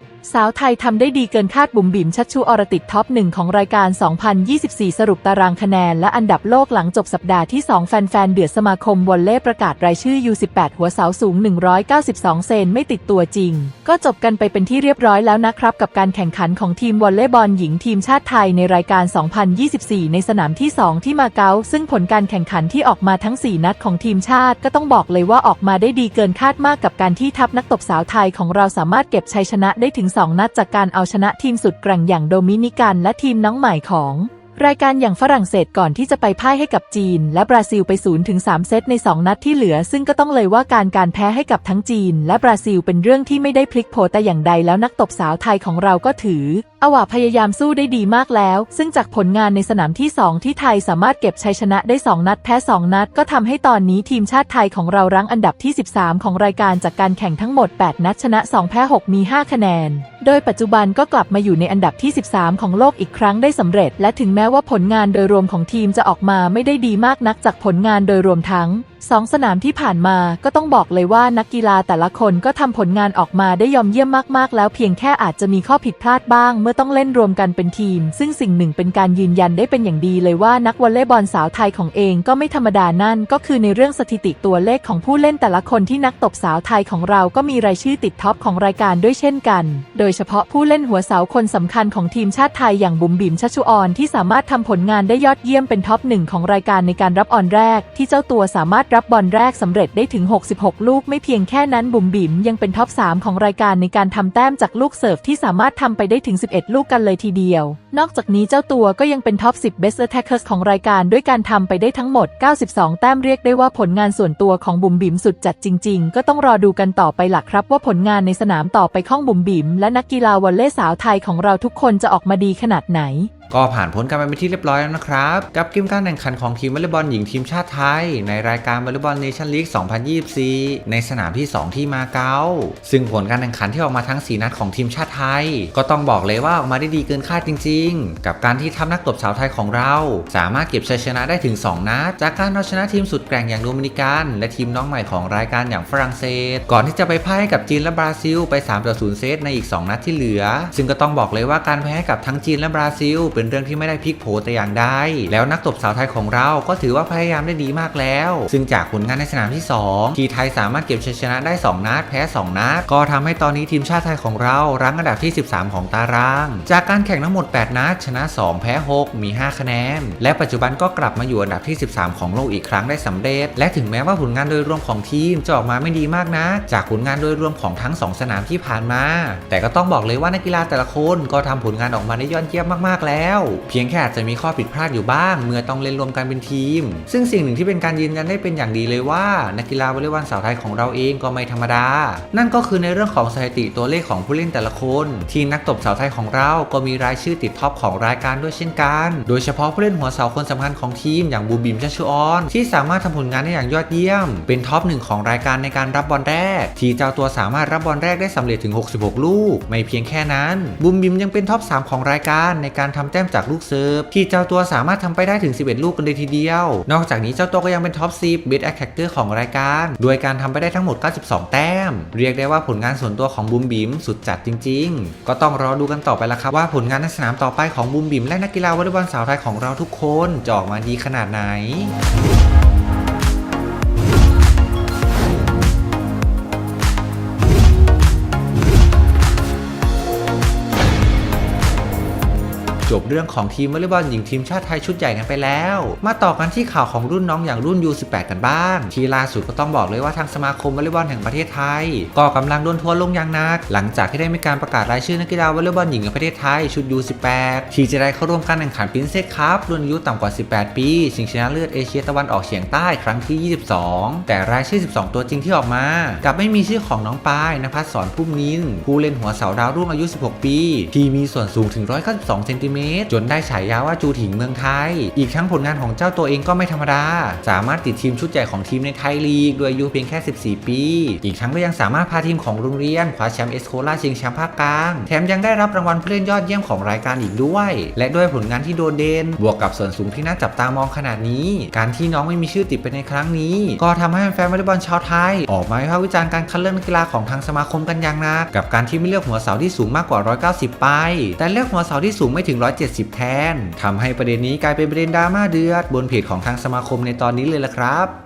thank you สาวไทยทำได้ดีเกินคาดบุ๋มบิ๋มชัชชูอรติดท็อปหนึ่งของรายการ 2024 สรุปตารางคะแนน และอันดับโลกหลังจบสัปดาห์ที่ 2 แฟนๆ เดือดสมาคมวอลเล่ประกาศรายชื่อ U18 หัวเสาสูง 192 เซนไม่ติดตัวจริง ก็จบกันไปเป็นที่เรียบร้อยแล้วนะครับ กับการแข่งขันของทีมวอลเลย์บอลหญิงทีมชาติไทยในรายการ 2024 ในสนามที่ 2 ที่มาเก๊าซึ่งผลการแข่งขันที่ออกมาทั้ง 4 นัดของทีมชาติ ก็ต้องบอกเลยว่าออกมาได้ดีเกินคาดมากกับการที่ทัพนักตบสาวไทยของเราสามารถเก็บชัยชนะได้ถึง2 นัดจากการเอาชนะทีมสุดแกร่งอย่างโดมินิกันและทีมน้องใหม่ของ รายการอย่างฝรั่งเศสก่อนที่จะไปพ่ายให้กับจีน และบราซิลไป0ถึง3เซตใน 2 นัดที่เหลือ ซึ่งก็ต้องเลยว่าการการแพ้ให้กับทั้งจีน และบราซิลเป็นเรื่องที่ไม่ได้พลิกโผแต่อย่างใดแล้วนักตบสาวไทยของเราก็ถืออว่าพยายามสู้ได้ดีมากแล้ว ซึ่งจากผลงานในสนามที่ 2 ที่ไทยสามารถเก็บชัยชนะได้ 2 นัดแพ้ 2 นัด ก็ทำให้ตอนนี้ทีมชาติไทยของเรารั้งอันดับที่ 13 ของรายการจากการแข่งทั้งหมด 8 นัดชนะ 2 แพ้ 6 มี 5 คะแนน โดยปัจจุบันก็กลับมาอยู่ในอันดับที่ 13 ของโลกอีกครั้งได้สำเร็จ และถึงแม้ว่าผลงานโดยรวมของทีมจะออกมาไม่ได้ดีมากนักจากผลงานโดยรวมทั้งสองสนามที่ผ่านมาก็ต้องบอกเลยว่านักกีฬาแต่ละคนก็ทำผลงานออกมาได้ยอมเยี่ยมมากๆ แล้วเพียงแค่อาจจะมีข้อผิดพลาดบ้าง เมื่อต้องเล่นรวมกันเป็นทีม ซึ่งสิ่งหนึ่งเป็นการยืนยันได้เป็นอย่างดีเลยว่านักวอลเลย์บอลสาวไทยของเองก็ไม่ธรรมดานั่น ก็คือในเรื่องสถิติตัวเลขของผู้เล่นแต่ละคนที่นักตบสาวไทยของเราก็มีรายชื่อติดท็อปของรายการด้วยเช่นกัน โดยเฉพาะผู้เล่นหัวเสาคนสำคัญของทีมชาติไทยอย่างบุ๋มบิ๋มชัชชุออนที่สามารถทำผลงานได้ยอดเยี่ยมเป็นท็อปหนึ่งของรายการในการรับออนแรก ที่เจ้าตัวสามารถรับบอลแรกสำเร็จได้ถึง 66 ลูกไม่เพียงแค่นั้นบุ๋มบิ๋มยังเป็นท็อป 3 ของรายการในการทำแต้มจากลูกเสิร์ฟที่สามารถทำไปได้ถึง 11 ลูกกันเลยทีเดียว นอกจากนี้เจ้าตัวก็ยังเป็นท็อป 10 Best Attackers ของรายการด้วยการทำไปได้ทั้งหมด 92 แต้มเรียกได้ว่าผลงานส่วนตัวของบุ๋มบิ๋มสุดจัดจริง ๆ ก็ต้องรอดูกันต่อไปหลักครับ ว่าผลงานในสนามต่อไปของบุ๋มบิ๋มและนักกีฬาวอลเลย์สาวไทยของเราทุกคนจะออกมาดีขนาดไหน ก็ผ่านพ้นกันไปเป็นที่เรียบร้อยแล้วนะครับ กับเกมการแข่งขันของทีมวอลเลย์บอลหญิงทีมชาติไทย ในรายการวอลเลย์บอลเนชั่นลีก 2024 ในสนามที่ 2 ที่มาเก๊าซึ่งผลการแข่งขันที่ออกมาทั้ง 4 นัดของทีมชาติไทย ก็ต้องบอกเลยว่าออกมาได้ดีเกินคาดจริง ๆ กับการที่ทัพนักตบสาวไทยของเรา สามารถเก็บชัยชนะได้ถึง 2 นัด จากการเอาชนะทีมสุดแกร่งอย่างโดมินิกัน และทีมน้องใหม่ของรายการอย่างฝรั่งเศส ก่อนที่จะไปพ่ายกับจีนและบราซิลไป3ต่อ0เซตในอีก 2 นัดที่เหลือ ซึ่งก็ต้องบอกเลยว่าการแพ้กับทั้งจีนและบราซิลเป็นเรื่องที่ไม่ได้พลิกโผแต่อย่างใดแล้วนักตบสาวไทยของเราก็ถือว่าพยายามได้ดีมากแล้ว ซึ่งจากผลงานในสนามที่ 2 ทีไทยสามารถเก็บชัยชนะได้ 2 นัดแพ้ 2 นัด ก็ทำให้ตอนนี้ทีมชาติไทยของเรารั้งอันดับที่ 13 ของตาราง จากการแข่งทั้งหมด 8 นัดชนะ 2 แพ้ 6 มี 5 คะแนน และปัจจุบันก็กลับมาอยู่อันดับที่ 13 ของโลกอีกครั้งได้สำเร็จ และถึงแม้ว่าผลงานโดยรวมของทีมจะออกมาไม่ดีมากนะ จากผลงานโดยรวมของทั้ง 2 สนามที่ผ่านมา แต่ก็ต้องบอกเลยว่านักกีฬาแต่ละคนก็ทำผลงานออกมาได้ยอดเยี่ยมมากๆแล้วเพียงแค่อาจจะมีข้อผิดพลาดอยู่บ้าง เมื่อต้องเล่นรวมกันเป็นทีม ซึ่งสิ่งหนึ่งที่เป็นการยืนยันได้เป็นอย่างดีเลยว่า นักกีฬาวอลเลย์บอลสาวไทยของเราเองก็ไม่ธรรมดา นั่นก็คือในเรื่องของสถิติตัวเลขของผู้เล่นแต่ละคน ทีมนักตบสาวไทยของเราก็มีรายชื่อติดท็อปของรายการด้วยเช่นกัน โดยเฉพาะผู้เล่นหัวเสาคนสำคัญของทีมอย่างบูบิมชัชออน ที่สามารถทำผลงานได้อย่างยอดเยี่ยม เป็นท็อปหนึ่งของรายการในการรับบอลแรก ที่เจ้าตัวสามารถรับบอลแรกได้สำเร็จถึง 66 ลูก ไม่เพียงแค่นั้นบูมบิมยังเป็นท็อป3ของรายการในการทำแต้มจากลูกเซิร์ฟที่เจ้าตัวสามารถทำไปได้ถึง 11 ลูกกันเลยทีเดียว นอกจากนี้เจ้าตัวก็ยังเป็นท็อป10 Best Attacker ของรายการ โดยการทำไปได้ทั้งหมด 92 แต้ม เรียกได้ว่าผลงานส่วนตัวของบูมบิมสุดจัดจริง ๆ ก็ต้องรอดูกันต่อไปละครับว่าผลงานในสนามต่อไปของบูมบิมและนักกีฬาวอลเลย์บอลสาวไทยของเราทุกคนจะออกมาดีขนาดไหน จบเรื่องของทีมวอลเลย์บอลหญิงทีมชาติไทยชุดใหญ่กันไปแล้ว มาต่อกันที่ข่าวของรุ่นน้องอย่างรุ่น U18 กันบ้าง ทีล่าสุดก็ต้องบอกเลยว่าทางสมาคมวอลเลย์บอลแห่งประเทศไทย ก็กำลังโดนทัวร์ลงอย่างหนัก หลังจากที่ได้มีการประกาศรายชื่อนักกีฬาวอลเลย์บอลหญิงในประเทศไทยชุด U18 ที่จะได้เข้าร่วมการแข่งขันปินเซตคัพรุ่นอายุต่ำกว่า 18 ปีชิงชนะเลิศเอเชียตะวันออกเฉียงใต้ครั้งที่ 22 แต่รายชื่อ 12 ตัวจริงที่ออกมากลับไม่มีชื่อของน้องปายนภัสสอนพุ่มนินผู้เล่นหัวเสาดาวรุ่งอายุ 16 ปี ที่มีส่วนสูงถึง 192 เซนติเมเมตร จนได้ฉายาว่าจูถิงเมืองไทย อีกทั้งผลงานของเจ้าตัวเองก็ไม่ธรรมดา สามารถติดทีมชุดใหญ่ของทีมในไทยลีกด้วยอายุเพียงแค่ 14 ปี อีกทั้งก็ยังสามารถพาทีมของโรงเรียนคว้าแชมป์เอสโคลาชิงแชมป์ภาคกลาง แถมยังได้รับรางวัลผู้เล่นยอดเยี่ยมของรายการอีกด้วย และด้วยผลงานที่โดดเด่นบวกกับส่วนสูงที่น่าจับตามองขนาดนี้ การที่น้องไม่มีชื่อติดไปในครั้งนี้ ก็ทำให้แฟนวอลเลย์บอลชาวไทย ออกมาวิพากษ์วิจารณ์การคัดเลือกนักกีฬาของทางสมาคมกันอย่างหนักกับการที่ไม่เลือกหัวเสาที่สูงมากกว่า 190 ไป แต่เลือกหัวเสาที่สูงไม่ถึง170 แทนทำให้ประเด็นนี้กลายเป็นประเด็นดราม่าเดือด บนเพจของทางสมาคมในตอนนี้เลยละครับ